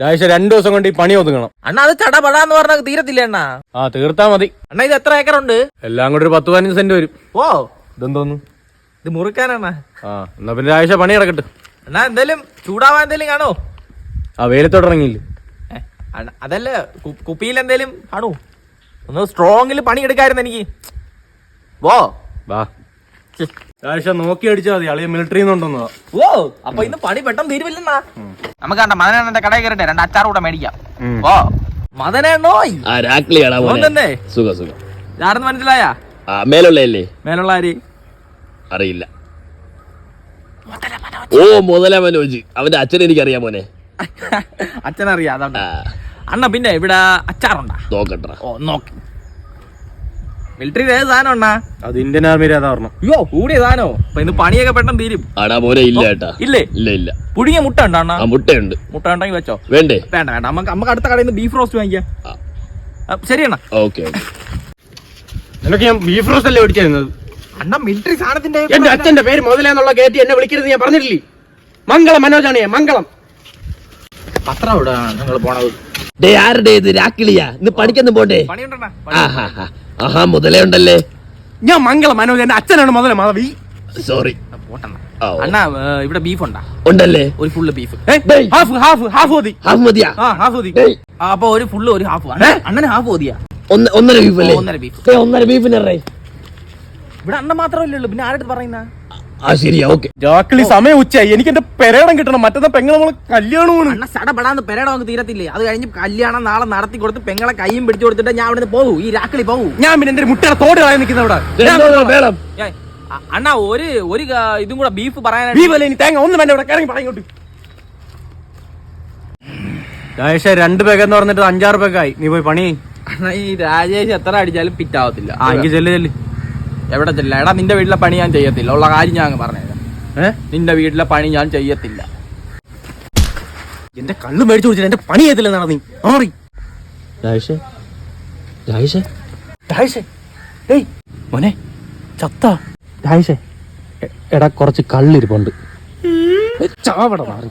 രാജേഷ രണ്ടു ദിവസം കൊണ്ട് ഈ പണി ഒതുങ്ങണം. അണ്ണാ അത് ചടപടാന്ന് പറഞ്ഞ തീരത്തില്ല അണ്ണാ? ആ തീർത്താ മതി. അണ്ണാ ഇത് എത്ര ഏക്കർ ഉണ്ട് എല്ലാം കൂടി ഒരു പത്ത് പതിനഞ്ച് സെന്റ് വരും. ഓ ഇതെന്തോന്നു? ഇത് മുറിക്കാനാണ്. ആ എന്നാ പിന്നെ രാജേഷ പണി കിടക്കട്ടെ അണ്ണാ എന്തേലും ചൂടാവാൻ എന്തേലും കാണോ? ആ വെയിലത്തോട്ടിറങ്ങിയില്ല ഇറങ്ങിയില്ല? അതല്ല കുപ്പിയിൽ എന്തേലും കാണൂ. ഒന്ന് സ്ട്രോങ്ങിൽ പണി എടുക്കായിരുന്നു എനിക്ക്. വോ. വാ. നോക്കി അടിച്ചാൽ മതി. അളിയ മിലിറ്ററിയിൽ നിന്നുണ്ടെന്നതാ ഓ അപ്പൊ ഇന്ന് പണി പെട്ടെന്ന് തീരുവില്ലെന്നാ? നമുക്ക് കണ്ട മദനെണ്ണന്റെ കടയിൽ കയറട്ടെ രണ്ട് അച്ചാർ കൂടെ മേടിക്കാം. ഓ മോനെ തന്നെ സുഖം സുഖം. മനസ്സിലായ? മേലുള്ളയല്ലേ മേലുള്ള ആര്? അറിയില്ല. ഓ മുതല മനോജ്. അവന്റെ അച്ഛനെ എനിക്കറിയാം മോനെ. അച്ഛനറിയാ അതാണ് അണ്ണ പിന്നെ ഇവിടെ അച്ചാറുണ്ടാ? നോക്കട്ടെ. ഓ നോക്ക്. മിലിറ്ററി ഏത് സാധനം ഉണ്ടാ അത് ഇന്ത്യൻ ആർമിയിൽ അതാ പറഞ്ഞു അയ്യോ കൂടിയ സാധനോ? അപ്പൊ ഇന്ന് പണിയൊക്കെ പെട്ടെന്ന് തീരും. ആടാ മോനെ ഇല്ല ഏട്ടാ. ഇല്ലേ? ഇല്ല ഇല്ല. പുഴുങ്ങിയ മുട്ട ഉണ്ടോ അണ്ണാ? ആ മുട്ടയുണ്ട്. മുട്ട ഉണ്ടെങ്കിൽ വെച്ചോ. വേണ്ടേ? വേണ്ട വേണ്ട. നമുക്ക് നമുക്ക് അടുത്ത കടയിൽ നിന്ന് ബീഫ് റോസ്റ്റ് വാങ്ങിക്കാം. ആ. ആ, ശരി അണ്ണാ. Okay okay. നിനക്ക് ഞാൻ ബീഫ് റോസ്റ്റ് അല്ലേ മേടിച്ചിരുന്നത് അണ്ണ മിലിറ്ററി സാധനത്തിന്റെ എന്റെ അച്ഛന്റെ പേര് മുതലെന്നുള്ള കയറ്റി എന്നെ വിളിക്കരുത് ഞാൻ പറഞ്ഞിട്ടില്ലേ? മംഗളം മനോജാണ് ഞാൻ മംഗളം. പത്രം ഇവിടെ നിങ്ങൾ പോണത്. ഡേ ആരുടെ ഇത്? രാക്കിളിയാ. ഇന്ന് പഠിക്കൊന്നും പോണ്ടേ? ആഹാ മുതലേ ഉണ്ടല്ലേ? ഞാൻ മംഗള മനോജ് എന്റെ അച്ഛനാണ് മുതലേ മാധവി. സോറി. അണ്ണാ ഇവിടെ ബീഫ് ഉണ്ടാ ഉണ്ടല്ലേ? ഒരു full beef. Half half half മതി. ഹാഫ് മതിയാ? ഹാഫ് മതി. അപ്പൊ ഒരു ഫുള്ള് ഒരു ഹാഫ്. അണ്ണന് ഹാഫ് മതിയാ. ഒന്ന് ഒന്നര ബീഫ് അല്ലേ ഒന്നര beef. ഡേയ്, ഒന്നര ബീഫിന് ഇവിടെ അണ്ണ മാത്രമല്ലേ ഉള്ളൂ. പിന്നെ ആരുടെ പറയുന്ന? ആ ശരിയാ ഓക്കെ. ജാക്കിളി സമയം ഉച്ചയായി. എനിക്ക് എന്റെ പെരേടം കിട്ടണം. മറ്റന്നാ പെങ്ങളെ നമ്മൾ കല്യാണമാണ് അണ്ണ സടപെടാന്ന് പെരേടം അങ്ങ് തീരത്തില്ലേ? അത് കഴിഞ്ഞ് കല്യാണം നാളെ നടത്തി കൊടുത്ത് പെങ്ങളെ കൈയും പിടിച്ചു കൊടുത്തിട്ട് ഞാൻ അവിടെ പോകൂ ഈ രാക്കളി പോകൂ ഞാൻ പിന്നെ എന്റെ മുട്ടയുടെ തോട് കളയാൻ നിൽക്കുന്ന ഇവിടെ വേണം അണ്ണാ ഒരു ഒരു ഇതും കൂടെ ബീഫ് പറയാനായിട്ട് ബീഫ് അല്ലേ ഇനി തേങ്ങ? ഒന്നും വേണ്ട ഇവിടെ കിറങ്ങി പറയോട്ട് രാജേഷ രണ്ട് പേക്ക് എന്ന് പറഞ്ഞിട്ട് അഞ്ചാറ് പേക്കായി നീ പോയി പണി. അണ്ണാ ഈ രാജേഷ് എത്ര അടിച്ചാലും പിറ്റാവത്തില്ല ആ എങ്കിൽ ചെല്ലു ചെല്ല്. എവിടെ ചെല്ല എടാ നിന്റെ വീട്ടിലെ പണി ഞാൻ ചെയ്യത്തില്ല. ഉള്ള കാര്യം ഞാൻ പറഞ്ഞത് പറഞ്ഞുതരാം നിന്റെ വീട്ടിലെ പണി ഞാൻ ചെയ്യത്തില്ല. എന്റെ കള്ളു മേടിച്ചു കുടിച്ചിട്ട് എന്റെ പണി ചെയ്തില്ലെന്നാണ് നീ? മാറി. രാജേഷേ രാജേഷേ. രാജേഷേ ഏയ് മോനെ ചത്ത. രാജേഷേ എടാ കുറച്ച് കള്ളിരിപ്പുണ്ട്. ചാവട മാറി.